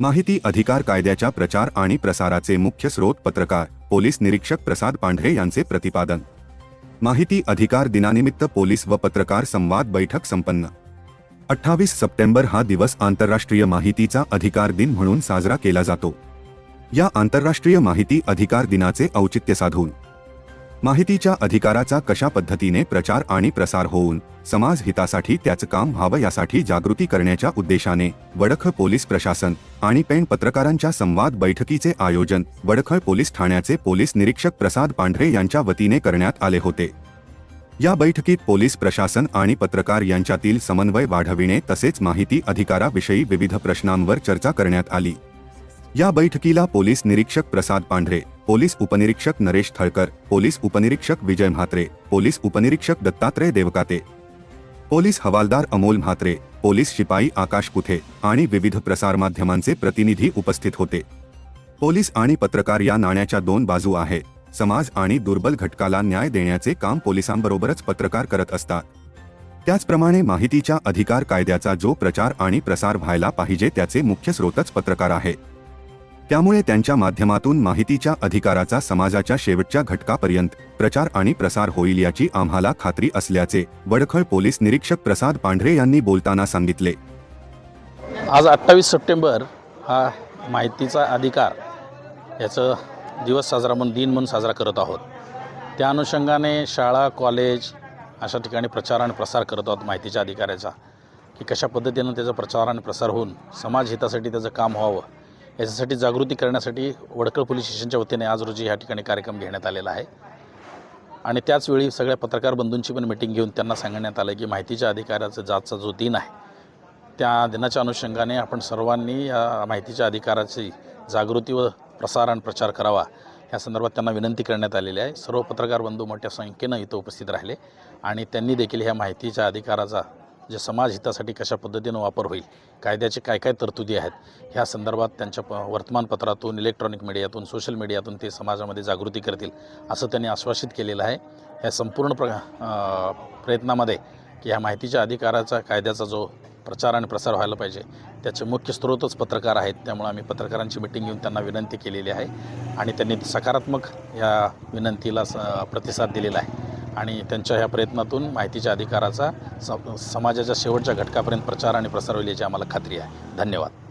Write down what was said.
माहिती अधिकार कायद्याच्या प्रचार आणि प्रसाराचे मुख्य स्रोत पत्रकार पोलीस निरीक्षक प्रसाद पांढरे यांचे प्रतिपादन. माहिती अधिकार दिनानिमित्त पोलीस व पत्रकार संवाद बैठक संपन्न. अठ्ठावीस सप्टेंबर हा दिवस आंतरराष्ट्रीय माहितीचा अधिकार दिन म्हणून साजरा केला जातो. या आंतरराष्ट्रीय माहिती अधिकार दिनाचे औचित्य साधून माहितीच्या अधिकाराचा कशा पद्धतीने प्रचार आणि प्रसार होऊन समाज हितासाठी त्याचं काम व्हावं यासाठी जागृती करण्याच्या उद्देशाने वडखळ पोलीस प्रशासन आणि पेण पत्रकारांच्या संवाद बैठकीचे आयोजन वडखळ पोलीस ठाण्याचे पोलीस निरीक्षक प्रसाद पांढरे यांच्या वतीने करण्यात आले होते. या बैठकीत पोलीस प्रशासन आणि पत्रकार यांच्यातील समन्वय वाढविणे तसेच माहिती अधिकाराविषयी विविध प्रश्नांवर चर्चा करण्यात आली. या बैठकीला पोलीस निरीक्षक प्रसाद पांढरे पोलीस उपनिरीक्षक नरेश थळकर पोलीस उपनिरीक्षक विजय म्हात्रे पोलीस उपनिरीक्षक दत्तात्रय देवकाते. पोलीस हवालदार अमोल म्हात्रे पोलीस शिपाई आकाश कुथे आणि विविध प्रसारमाध्यमांचे प्रतिनिधी उपस्थित होते. पोलीस आणि पत्रकार या नाण्याच्या दोन बाजू आहेत समाज आणि दुर्बल घटकाला न्याय देण्याचे काम पोलिसांबरोबरच पत्रकार करत असतात. त्याचप्रमाणे माहितीच्या अधिकार कायद्याचा जो प्रचार आणि प्रसार व्हायला पाहिजे त्याचे मुख्य स्रोतच पत्रकार आहे. त्यामुळे त्यांच्या माध्यमातून माहितीच्या अधिकाराचा समाजाच्या शेवटच्या घटकापर्यंत प्रचार आणि प्रसार होईल याची आम्हाला खात्री असल्याचे वडखळ पोलीस निरीक्षक प्रसाद पांढरे यांनी बोलताना सांगितले. आज अठ्ठावीस सप्टेंबर हा माहितीचा अधिकार याचं दिवस साजरा म्हणून दिन म्हणून साजरा करत आहोत. त्या अनुषंगाने शाळा कॉलेज अशा ठिकाणी प्रचार आणि प्रसार करत आहोत माहितीच्या अधिकाराचा की कशा पद्धतीनं त्याचा प्रचार आणि प्रसार होऊन समाज हितासाठी त्याचं काम व्हावं याच्यासाठी जागृती करण्यासाठी वडकळ पोलीस स्टेशनच्या वतीने आज रोजी ह्या ठिकाणी कार्यक्रम घेण्यात आलेला आहे. आणि त्याचवेळी सगळ्या पत्रकार बंधूंची पण मिटिंग घेऊन त्यांना सांगण्यात आलं की माहितीच्या अधिकाराचा जातचा जो दिन आहे त्या दिनाच्या अनुषंगाने आपण सर्वांनी या माहितीच्या अधिकाराची जागृती व प्रसार आणि प्रचार करावा या संदर्भात त्यांना विनंती करण्यात आलेली आहे. सर्व पत्रकार बंधू मोठ्या संख्येनं इथं उपस्थित राहिले आणि त्यांनी देखील ह्या माहितीच्या अधिकाराचा जे समाज हितासाठी कशा पद्धतीनं वापर होईल कायद्याचे काय काय तरतुदी आहेत ह्या संदर्भात त्यांच्या प वर्तमानपत्रातून इलेक्ट्रॉनिक मीडियातून सोशल मीडियातून ते समाजामध्ये जागृती करतील असं त्यांनी आश्वासित केलेलं आहे. ह्या संपूर्ण प्र प्रयत्नामध्ये की ह्या माहितीच्या अधिकाराचा कायद्याचा जो प्रचार आणि प्रसार व्हायला पाहिजे त्याचे मुख्य स्रोतच पत्रकार आहेत त्यामुळे आम्ही पत्रकारांची मिटिंग घेऊन त्यांना विनंती केलेली आहे आणि त्यांनी सकारात्मक या विनंतीला स प्रतिसाद दिलेला आहे. आणि त्यांच्या ह्या प्रयत्नातून माहितीच्या अधिकाराचा स समाजाच्या शेवटच्या घटकापर्यंत प्रचार आणि प्रसार होईल याची आम्हाला खात्री आहे. धन्यवाद.